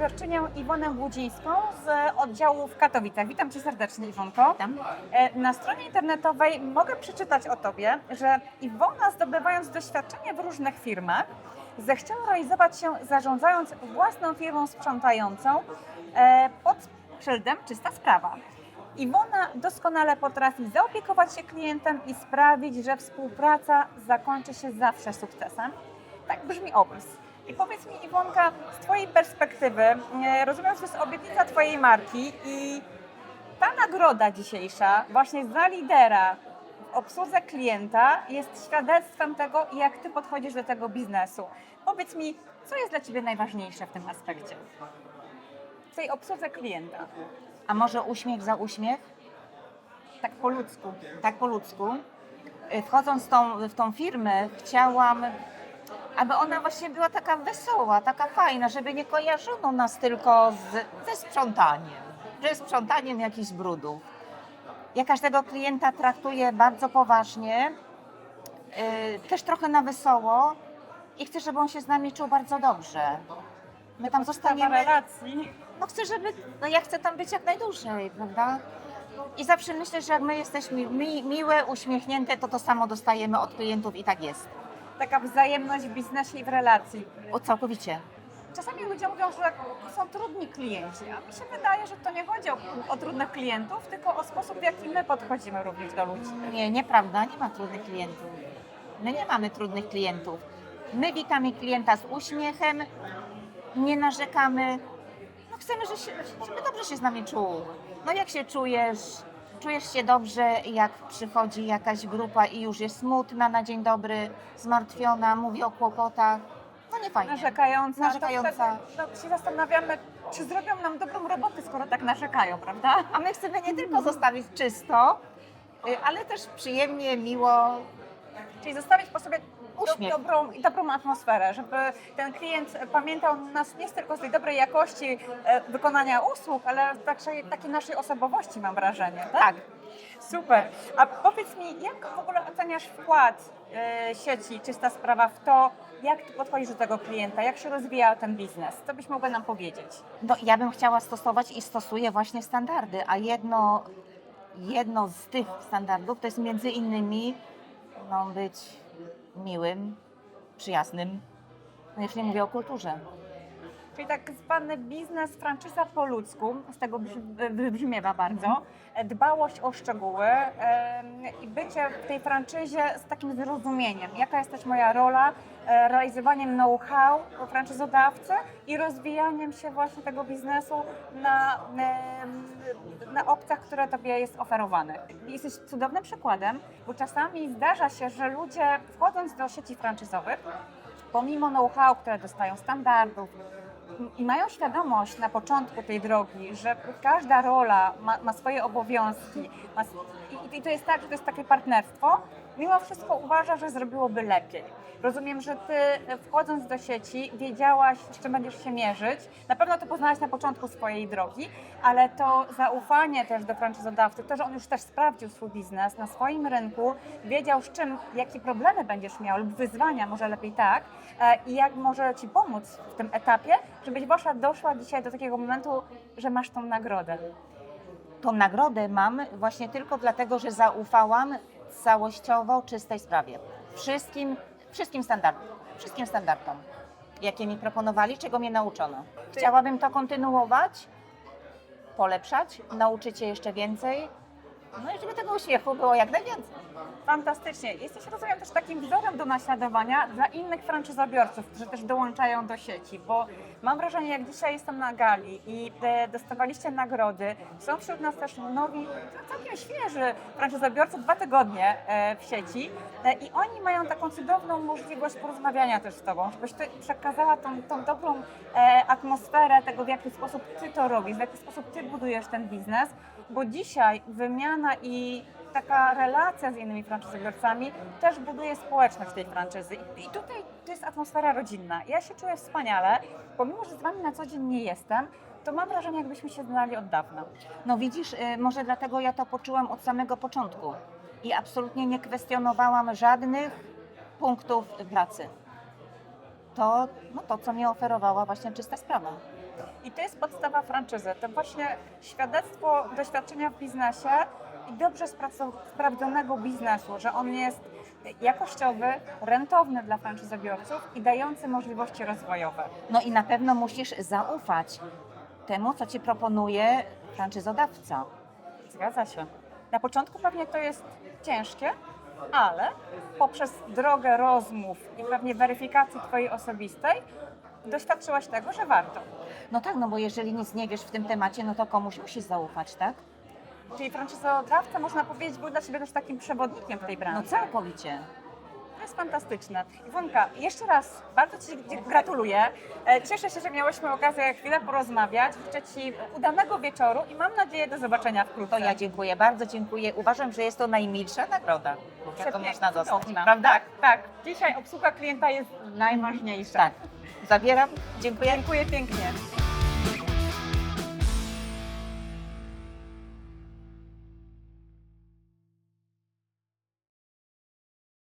franczyzobiorczynią Iwonę Wódzińską z oddziału w Katowicach. Witam Cię serdecznie, Iwonko. Tam. E, Na stronie internetowej mogę przeczytać o Tobie, że Iwona zdobywając doświadczenie w różnych firmach, zechciała realizować się zarządzając własną firmą sprzątającą e, pod szyldem Czysta Sprawa. Iwona doskonale potrafi zaopiekować się klientem i sprawić, że współpraca zakończy się zawsze sukcesem. Tak brzmi opis. I powiedz mi, Iwonka, z Twojej perspektywy, e, rozumiem, że to jest obietnica Twojej marki i ta nagroda dzisiejsza właśnie za lidera w obsłudze klienta jest świadectwem tego, jak Ty podchodzisz do tego biznesu. Powiedz mi, co jest dla Ciebie najważniejsze w tym aspekcie? W tej obsłudze klienta. A może uśmiech za uśmiech? Tak po ludzku. Tak po ludzku. Y, Wchodząc tą, w tą firmę, chciałam, aby ona właśnie była taka wesoła, taka fajna, żeby nie kojarzono nas tylko z, ze sprzątaniem, ze sprzątaniem jakichś brudów. Ja każdego klienta traktuję bardzo poważnie, y, też trochę na wesoło i chcę, żeby on się z nami czuł bardzo dobrze. My tam zostaniemy relacji. no chcę, żeby, no ja chcę tam być jak najdłużej, prawda? I zawsze myślę, że jak my jesteśmy mi, miłe, uśmiechnięte, to to samo dostajemy od klientów i tak jest. Taka wzajemność w biznesie i w relacji. O, całkowicie. Czasami ludzie mówią, że są trudni klienci, a mi się wydaje, że to nie chodzi o, o trudnych klientów, tylko o sposób, w jaki my podchodzimy również do ludzi. Nie, nieprawda, nie ma trudnych klientów. My nie mamy trudnych klientów. My witamy klienta z uśmiechem, nie narzekamy. No chcemy, że się, żeby dobrze się z nami czuł. No jak się czujesz? Czujesz się dobrze, jak przychodzi jakaś grupa i już jest smutna na dzień dobry, zmartwiona, mówi o kłopotach. No nie fajnie. Narzekająca, Narzekająca. To wtedy, no, się zastanawiamy, czy zrobią nam dobrą robotę, skoro tak narzekają, prawda? A my chcemy nie tylko zostawić czysto, y, ale też przyjemnie, miło. Czyli zostawić po sobie do, Uśmiech. dobrą, dobrą atmosferę, żeby ten klient pamiętał nas nie tylko z tej dobrej jakości e, wykonania usług, ale także takiej naszej osobowości, mam wrażenie. Tak? Tak. Super. A powiedz mi, jak w ogóle oceniasz wkład e, sieci Czysta Sprawa w to, jak ty podchodzisz do tego klienta, jak się rozwija ten biznes? Co byś mogła nam powiedzieć? No, ja bym chciała stosować i stosuję właśnie standardy, a jedno, jedno z tych standardów to jest między innymi no, być miłym, przyjaznym. No już nie mówię o kulturze. Czyli tak zwany biznes, franczyza po ludzku, z tego brzmi- wybrzmiewa bardzo, e, dbałość o szczegóły i bycie w tej franczyzie z takim zrozumieniem, jaka jest też moja rola, e, realizowaniem know-how franczyzodawcy i rozwijaniem się właśnie tego biznesu na, na opcjach, które Tobie jest oferowane. Jesteś cudownym przykładem, bo czasami zdarza się, że ludzie wchodząc do sieci franczyzowych, pomimo know-how, które dostają standardów, i mają świadomość na początku tej drogi, że każda rola ma, ma swoje obowiązki ma, i, i to jest tak, że to jest takie partnerstwo, mimo wszystko uważa, że zrobiłoby lepiej. Rozumiem, że ty e, wchodząc do sieci wiedziałaś, z czym będziesz się mierzyć. Na pewno to poznałaś na początku swojej drogi, ale to zaufanie też do franczyzodawcy, to, że on już też sprawdził swój biznes na swoim rynku, wiedział z czym, jakie problemy będziesz miał lub wyzwania, może lepiej tak, e, i jak może Ci pomóc w tym etapie, żebyś wasza doszła dzisiaj do takiego momentu, że masz tą nagrodę. Tą nagrodę mam właśnie tylko dlatego, że zaufałam całościowo czystej sprawie. Wszystkim, wszystkim standardom, wszystkim standardom, jakie mi proponowali, czego mnie nauczono. Chciałabym to kontynuować, polepszać, nauczyć się jeszcze więcej, no i żeby tego uśmiechu było jak najwięcej. Fantastycznie. Jesteś, rozumiem, też takim wzorem do naśladowania dla innych franczyzobiorców, którzy też dołączają do sieci, bo mam wrażenie, jak dzisiaj jestem na gali i dostawaliście nagrody, są wśród nas też nowi, całkiem świeży franczyzobiorcy, dwa tygodnie e, w sieci e, i oni mają taką cudowną możliwość porozmawiania też z Tobą, żebyś Ty przekazała tą, tą dobrą e, atmosferę tego, w jaki sposób Ty to robisz, w jaki sposób Ty budujesz ten biznes, bo dzisiaj wymiana i taka relacja z innymi franczyzobiorcami też buduje społeczność tej franczyzy. I, tutaj to jest atmosfera rodzinna. Ja się czuję wspaniale, pomimo, że z Wami na co dzień nie jestem, to mam wrażenie, jakbyśmy się znali od dawna. No widzisz, y, może dlatego ja to poczułam od samego początku i absolutnie nie kwestionowałam żadnych punktów pracy. To, no to co mi oferowała właśnie czysta sprawa. I to jest podstawa franczyzy. To właśnie świadectwo doświadczenia w biznesie i dobrze sprawdzonego biznesu, że on jest jakościowy, rentowny dla franczyzobiorców i dający możliwości rozwojowe. No i na pewno musisz zaufać temu, co ci proponuje franczyzodawca. Zgadza się. Na początku pewnie to jest ciężkie, ale poprzez drogę rozmów i pewnie weryfikacji Twojej osobistej doświadczyłaś tego, że warto. No tak, no bo jeżeli nic nie wiesz w tym temacie, no to komuś musisz zaufać, tak? Czyli franczyzodawca, można powiedzieć, był dla Ciebie też takim przewodnikiem w tej No branży. całkowicie. To jest fantastyczne. Iwonka, jeszcze raz bardzo Ci gratuluję. E, Cieszę się, że miałyśmy okazję chwilę porozmawiać. Życzę Ci udanego wieczoru i mam nadzieję do zobaczenia wkrótce. To ja dziękuję, bardzo dziękuję. Uważam, że jest to najmilsza nagroda, jaką można dostać, cudowna. prawda? Tak, tak. Dzisiaj obsługa klienta jest najważniejsza. Tak. Zabieram. Dziękuję. Dziękuję pięknie.